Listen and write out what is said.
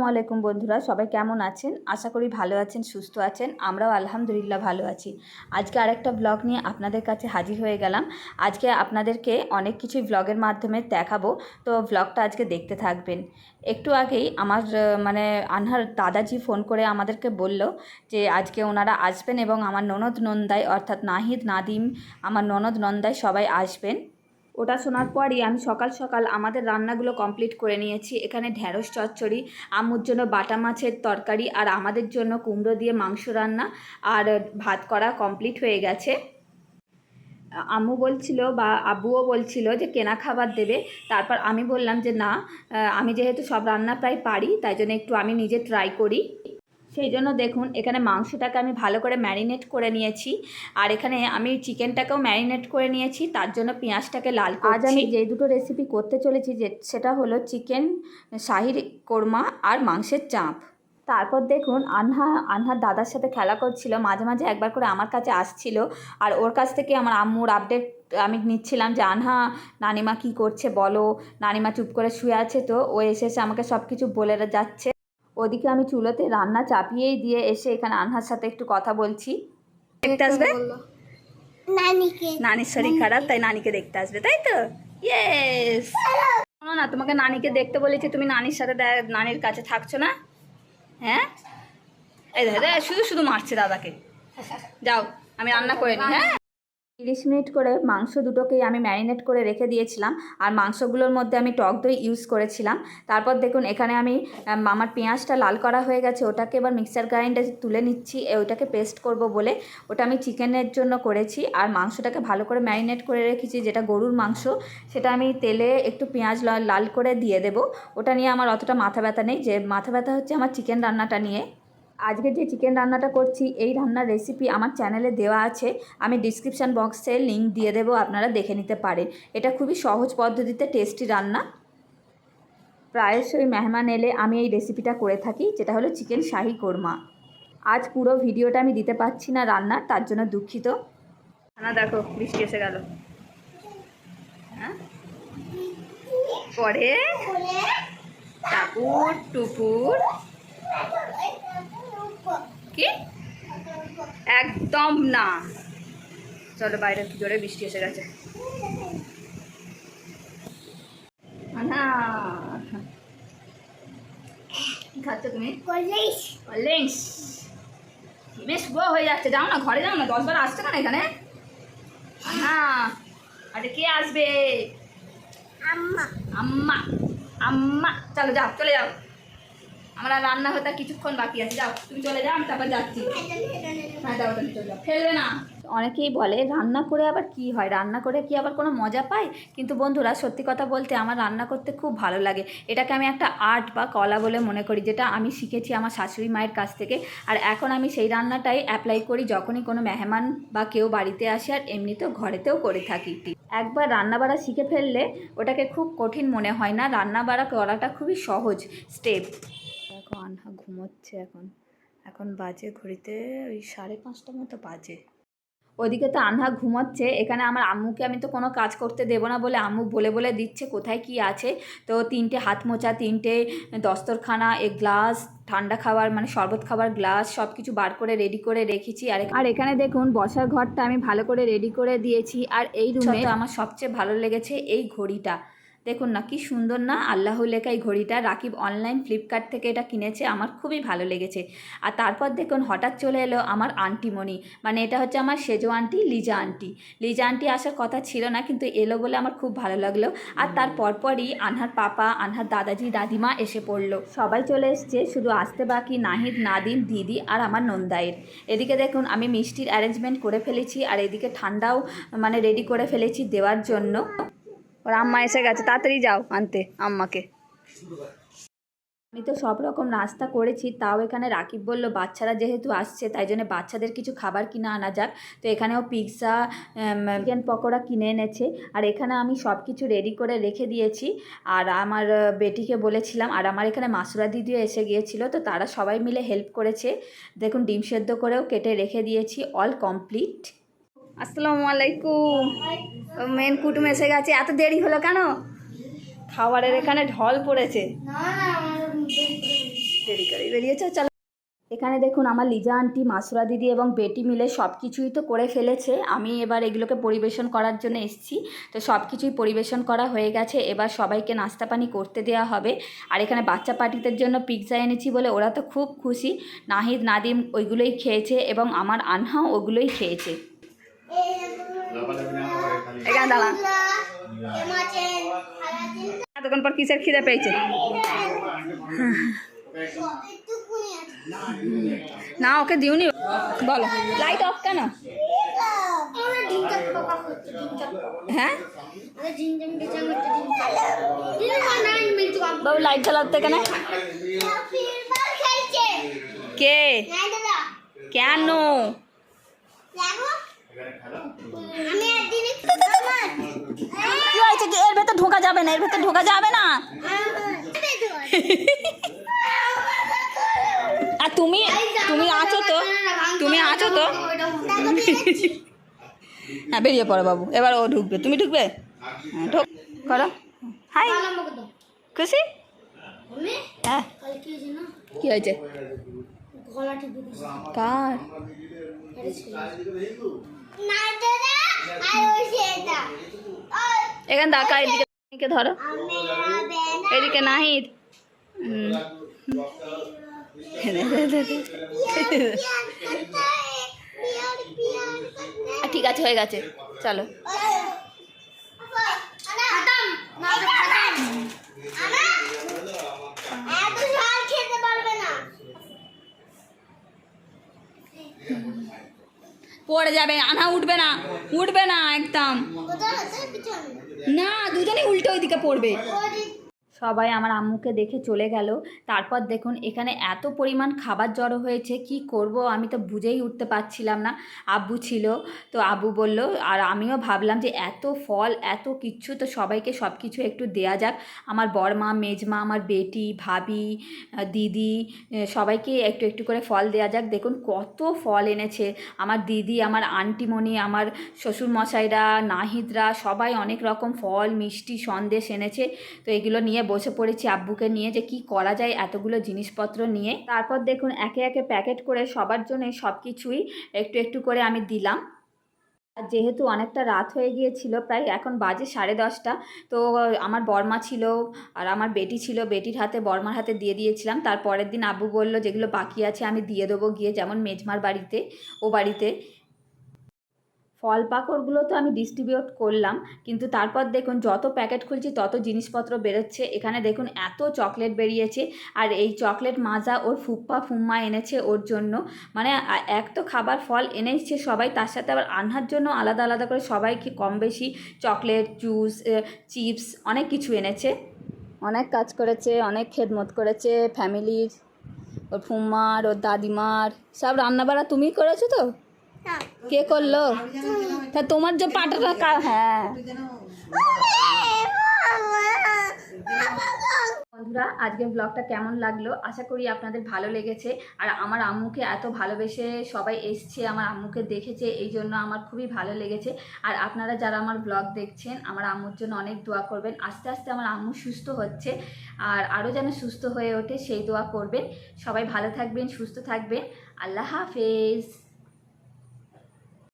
আসসালামু আলাইকুম বন্ধুরা, সবাই কেমন আছেন? আশা করি ভালো আছেন, সুস্থ আছেন, আমরাও আলহামদুলিল্লাহ ভালো আছি। আজকে আরেকটা ব্লগ নিয়ে আপনাদের কাছে হাজির হয়ে গেলাম। আজকে আপনাদেরকে অনেক কিছুই ব্লগের মাধ্যমে দেখাবো, তো ব্লগটা আজকে দেখতে থাকবেন। একটু আগেই আমার মানে আনহার দাদাজি ফোন করে আমাদেরকে বলল যে, আজকে ওনারা আসবেন এবং আমার ননদ নন্দাই, অর্থাৎ নাহিদ, নাদিম, আমার ননদ নন্দাই সবাই আসবেন। ওটা শোনার পরই আমি সকাল সকাল আমাদের রান্নাগুলো কমপ্লিট করে নিয়েছি। এখানে ঢ্যাঁড়স চচ্চড়ি, আম্মুর জন্য বাটা মাছের তরকারি আর আমাদের জন্য কুমড়ো দিয়ে মাংস রান্না আর ভাত করা কমপ্লিট হয়ে গেছে। আম্মু বলছিল বা আব্বুও বলছিল যে কেনা খাবার দেবে। তারপর আমি বললাম যে না আমি যেহেতু সব রান্না প্রায় পারি, তাই জন্য একটু আমি নিজে ট্রাই করি। সেই জন্য দেখুন এখানে মাংসটাকে আমি ভালো করে ম্যারিনেট করে নিয়েছি। আর এখানে আমি চিকেনটাকেও ম্যারিনেট করে নিয়েছি তার জন্য পেঁয়াজটাকে লাল আজ আমি যে দুটো রেসিপি করতে চলেছি যে সেটা হলো চিকেন শাহির কোরমা আর মাংসের চাঁপ। তারপর দেখুন আনহা আনহার দাদার সাথে খেলা করছিল মাঝে মাঝে একবার করে আমার কাছে আসছিল। আর ওর কাছ থেকে আমার আম্মুর আপডেট আমি নিচ্ছিলাম যে আনহা নানিমা কি করছে বলো? নানিমা চুপ করে শুয়ে আছে তো ও এসেছে আমাকে সব কিছু বলে যাচ্ছে। ওদিকে আমি চুলোতে রান্না চাপিয়েই দিয়ে এসে এখানে আনহার সাথে একটু কথা বলছি। দেখতে আসবে? নানির শরীর খারাপ তাই নানিকে দেখতে আসবে তাই তো? ইয়েস শোনো না তোমাকে নানিকে দেখতে বলেছি তুমি নানির সাথে নানির কাছে থাকছো না? হ্যাঁ? এই দেখো দেখ, শুধু শুধু মারছে দাদাকে। যাও আমি রান্না করে নিই হ্যাঁ? তিরিশ মিনিট করে মাংস দুটোকেই আমি ম্যারিনেট করে রেখে দিয়েছিলাম আর মাংসগুলোর মধ্যে আমি টক দই ইউজ করেছিলাম। তারপর দেখুন এখানে আমি আম, আমার পেঁয়াজটা লাল করা হয়ে গেছে ওটাকে এবার মিক্সার গ্রাইন্ডারে তুলে নিচ্ছি এ, ওটাকে পেস্ট করব বলে। ওটা আমি চিকেনের জন্য করেছি আর মাংসটাকে ভালো করে ম্যারিনেট করে রেখেছি যেটা গরুর মাংস সেটা আমি তেলে একটু পেঁয়াজ লাল করে দিয়ে দেব। ওটা নিয়ে আমার অতটা মাথা ব্যথা নেই যে মাথা ব্যথা হচ্ছে আমার চিকেন রান্নাটা নিয়ে। আজকে যে চিকেন রান্নাটা করছি এই রান্নার রেসিপি আমার চ্যানেলে দেওয়া আছে। আমি ডিসক্রিপশান বক্সে লিংক দিয়ে দেবো আপনারা দেখে নিতে পারেন। এটা খুবই সহজ পদ্ধতিতে টেস্টি রান্না। প্রায়শই মেহমান এলে আমি এই রেসিপিটা করে থাকি যেটা হলো চিকেন শাহি কোরমা। আজ পুরো ভিডিওটা আমি দিতে পারছি না রান্নার তার জন্য দুঃখিত। না দেখো বৃষ্টি এসে গেল। হ্যাঁ? পরে টাপুর টুপুর কি? একদম না। চলো বাইরে কি জোরে বৃষ্টি এসে গেছে। না কি খাচ্ছ তুমি? কলেজ বেশ বো হয়ে যাচ্ছে। যাও না ঘরে যাও না। দশবার আসছে কেন এখানে? হ্যাঁ আরে কে আসবে? আম্মা। আম্মা। আম্মা। চলো যাও চলে যাও। আমরা রান্না হতে কিছুক্ষণ বাকি আছে। যাও, তুমি চলে যাও, আমি তারপর যাচ্ছি। হ্যাঁ যাও, তুমি চলে যাও। ফেলবে না। অনেকেই বলে, রান্না করে আবার কি হয়? রান্না করে কি আবার কোনো মজা পাই? কিন্তু বন্ধুরা, সত্যি কথা বলতে আমার রান্না করতে খুব ভালো লাগে। এটাকে আমি একটা আর্ট বা কলা বলে মনে করি, যেটা আমি শিখেছি আমার শাশুড়ি মায়ের কাছ থেকে। আর এখন আমি সেই রান্নাটাই অ্যাপ্লাই করি যখনই কোনো মেহমান বা কেউ বাড়িতে আসে, আর এমনিতেও ঘরেতেও করে থাকি। একবার রান্না বাড়া শিখে ফেললে ওটাকে খুব কঠিন মনে হয় না। রান্না বাড়া করাটা খুবই সহজ স্টেপ ঘুমোচ্ছে এখন। এখন বাজে ঘড়িতে ওই সাড়ে পাঁচটা মতো বাজে। ওদিকে তো আনহা ঘুমাচ্ছে। এখানে আমার আম্মুকে আমি তো কোনো কাজ করতে দেবো না বলে আম্মু বলে বলে দিচ্ছে কোথায় কি আছে। তো তিনটে হাত মোচা তিনটে দস্তরখানা এ গ্লাস ঠান্ডা খাবার মানে শরবত খাবার গ্লাস সব কিছু বার করে রেডি করে রেখেছি। আর আর এখানে দেখুন বসার ঘরটা আমি ভালো করে রেডি করে দিয়েছি। আর এই রুমে আমার সবচেয়ে ভালো লেগেছে এই ঘড়িটা। দেখুন না কি সুন্দর না আল্লাহ লেখা এই ঘড়িটা রাকিব অনলাইন ফ্লিপকার্ট থেকে এটা কিনেছে আমার খুবই ভালো লেগেছে। আর তারপর দেখুন হঠাৎ চলে এলো আমার আন্টিমণি মানে এটা হচ্ছে আমার সেজো aunty Liza aunty Liza aunty আসার কথা ছিল না কিন্তু এলো বলে আমার খুব ভালো লাগল। আর তার পরপরই আনহার পাপা আনহার দাদাজি দাদিমা এসে পড়ল। সবাই চলে এসছে শুধু আসতে বাকি নাহিদ নাদিম দিদি আর আমার নন্দাইয়ের এদিকে দেখুন আমি মিষ্টির অ্যারেঞ্জমেন্ট করে ফেলেছি আর এদিকে ঠান্ডাও মানে রেডি করে ফেলেছি দেওয়ার জন্য। ওর আম্মা এসে গেছে, তাড়াতাড়ি যাও আনতে আম্মাকে। আমি তো সব রকম নাস্তা করেছি, তাও এখানে রাকিব বলল, বাচ্চারা যেহেতু আসছে, তাই জন্য বাচ্চাদের কিছু খাবার কিনে আনা যাক। তো এখানেও পিৎজা চিকেন পকোড়া কিনে এনেছে। আর এখানে আমি সব কিছু রেডি করে রেখে দিয়েছি। আর আমার বেটিকে বলেছিলাম, আর আমার এখানে মাসুরা দিদিও এসে গিয়েছিল, তো তারা সবাই মিলে হেল্প করেছে। দেখুন, ডিম সেদ্ধ করেও কেটে রেখে দিয়েছি অল কমপ্লিট আসসালামু আলাইকুম। মেন কুটুম এসে গেছে। এত দেরি হলো কেন? খাবারের এখানে ঢল পড়েছে। বেরিয়েছে? চলো। এখানে দেখুন, আমার লিজা আন্টি, মাসুরা দিদি এবং বেটি মিলে সব কিছুই তো করে ফেলেছে। আমি এবার এগুলোকে পরিবেশন করার জন্য এসেছি। তো সব কিছুই পরিবেশন করা হয়ে গেছে। এবার সবাইকে নাস্তা পানি করতে দেওয়া হবে। আর এখানে বাচ্চা পার্টিদের জন্য পিৎজা এনেছি বলে ওরা তো খুব খুশি। নাহিদ, নাদিম ওইগুলোই খেয়েছে এবং আমার আনহাও ওগুলোই খেয়েছে। এখানে দাঁড়া এতক্ষণ পর কিসের খিদে পেয়েছে? না, ওকে দিওনি। বলো। লাইট অফ কেন? হ্যাঁ? বাবু লাইট জ্বালাতে কেন? কে? কেন? কি হয়েছে কি? এর ভেতর ঢোকা যাবে না এর ভেতর ঢোকা যাবে না। আর তুমি তুমি আছো তো তুমি আছো তো। হ্যাঁ বেরিয়ে পড়ো বাবু এবার ও ঢুকবে। তুমি ঢুকবে? হ্যাঁ ঢোক। করো। হাই। খুশি? হ্যাঁ। কি হয়েছে? কার? এখানে দাকা এদিকে এদিকে ধরো। এদিকে নাহিদ। ঠিক আছে হয়ে গেছে। চলো। পড়ে যাবে। আনা উঠবে না উঠবে না একদম। না দুজনেই উল্টো ওইদিকে পড়বে। সবাই আমার আম্মুকে দেখে চলে গেল। তারপর দেখুন, এখানে এত পরিমাণ খাবার জড়ো হয়েছে, কি করব আমি তো বুঝেই উঠতে পারছিলাম না। আব্বু ছিল, তো আব্বু বলল, আর আমিও ভাবলাম যে এত ফল, এত কিচ্ছু, তো সবাইকে সব কিছু একটু দেয়া যাক। আমার বড়মা, মেজমা, আমার বেটি, ভাবি দিদি সবাইকে একটু একটু করে ফল দেয়া যাক। দেখুন কত ফল এনেছে। আমার দিদি, আমার আন্টিমণি, আমার শ্বশুরমশাইরা, নাহিদরা, সবাই অনেক রকম ফল, মিষ্টি, সন্দেশ এনেছে। তো এগুলো নিয়ে বসে পড়েছি আব্বুকে নিয়ে যে কি করা যায় এতগুলো জিনিসপত্র নিয়ে। তারপর দেখুন, একে একে প্যাকেট করে সবার জন্য সব কিছুই একটু একটু করে আমি দিলাম। আর যেহেতু অনেকটা রাত হয়ে গিয়েছিল, প্রায় এখন বাজে সাড়ে দশটা, তো আমার বর্মা ছিল আর আমার বেটি ছিল, বেটির হাতে, বর্মার হাতে দিয়ে দিয়েছিলাম। তার পরের দিন আব্বু বলল, যেগুলো বাকি আছে আমি দিয়ে দেবো গিয়ে যেমন মেজমার বাড়িতে, ও বাড়িতে। ফল পাকড়গুলো তো আমি ডিস্ট্রিবিউট করলাম, কিন্তু তারপর দেখুন যত প্যাকেট খুলছি তত জিনিসপত্র বেরোচ্ছে। এখানে দেখুন এত চকলেট বেরিয়েছে, আর এই চকলেট মাজা ওর ফুপ্পা ফুম্মা এনেছে ওর জন্য। মানে এক তো খাবার ফল এনেছে সবাই, তার সাথে আবার আনহার জন্য আলাদা আলাদা করে সবাইকে কম বেশি চকলেট জুস চিপস অনেক কিছু এনেছে। অনেক কাজ করেছে, অনেক খেদমত করেছে ফ্যামিলির ওর ফুম্মার, ওর দাদিমার, সব রান্নাবাড়া তুমি করেছ তো? কে করল? তা তোমার যে পাটাটা হ্যাঁ। বন্ধুরা, আজকের ব্লগটা কেমন লাগল? আশা করি আপনাদের ভালো লেগেছে। আর আমার আম্মুকে এত ভালোবেসে সবাই এসছে, আমার আম্মুকে দেখেছে, এই জন্য আমার খুবই ভালো লেগেছে। আর আপনারা যারা আমার ব্লগ দেখছেন, আমার আম্মুর জন্য অনেক দোয়া করবেন। আস্তে আস্তে আমার আম্মু সুস্থ হচ্ছে, আর আরও যেন সুস্থ হয়ে ওঠে, সেই দোয়া করবেন। সবাই ভালো থাকবেন, সুস্থ থাকবেন। আল্লাহ হাফেজ।